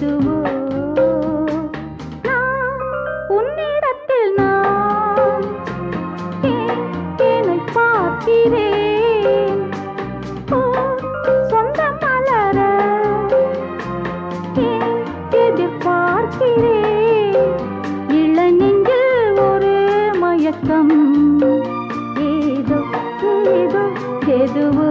படுத்துமோ உன்னிடத்தில் நான் என்னை பார்க்கிறேன். சொந்த மலர எதிர்பார்க்கிறேன். இளநெஞ்சில் ஒரு மயக்கம் ஏதோ ஏதோ எதுவோ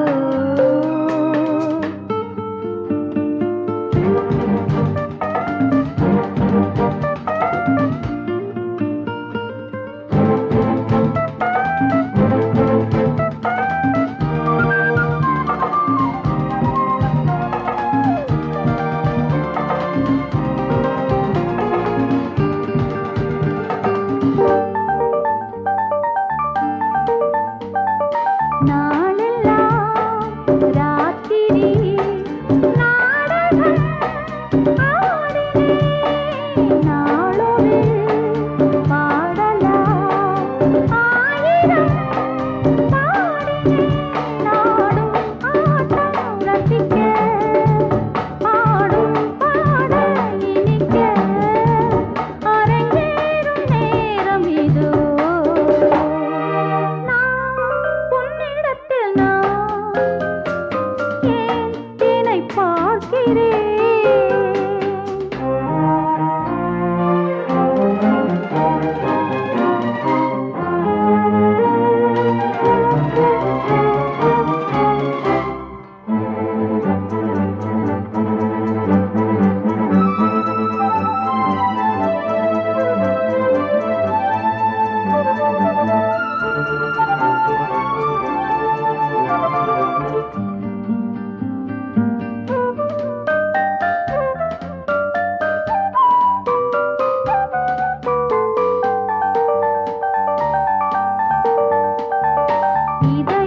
ईद